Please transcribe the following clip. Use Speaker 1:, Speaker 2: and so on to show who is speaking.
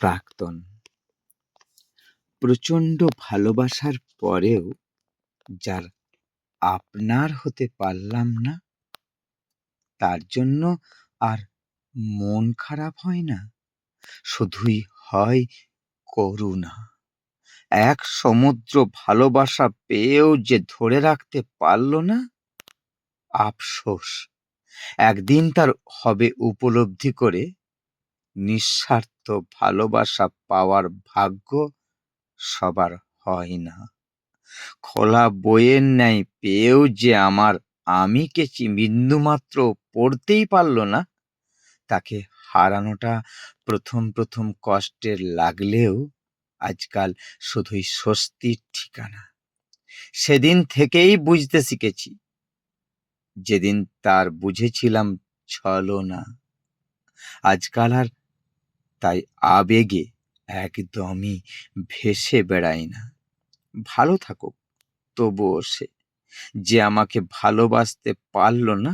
Speaker 1: প্রাক্তন। প্রচণ্ড ভালোবাসার পরেও যার আপনার হতে পারলাম না, তার জন্য আর মন খারাপ হয় না, শুধুই হয় করুণা। এক সমুদ্র ভালোবাসা পেয়েও যে ধরে রাখতে পারল না, আফসোস। একদিন তার হবে উপলব্ধি করে নিঃস্বার্থ ভালোবাসা পাওয়ার ভাগ্য সবার হয় না। খোলা বইয়ের ন্যায় পেয়েও যে আমার আমি আমিকে বিন্দুমাত্র পড়তেই পারল না, তাকে হারানোটা প্রথম প্রথম কষ্টের লাগলেও আজকাল শুধুই স্বস্তির ঠিকানা। সেদিন থেকেই বুঝতে শিখেছি, যেদিন তার বুঝেছিলাম ছলো না। আজকাল আর তাই আবেগে একদমই ভেসে বেড়াই না। ভালো থাকুক, তবুও সে যে আমাকে ভালোবাসতে পারল না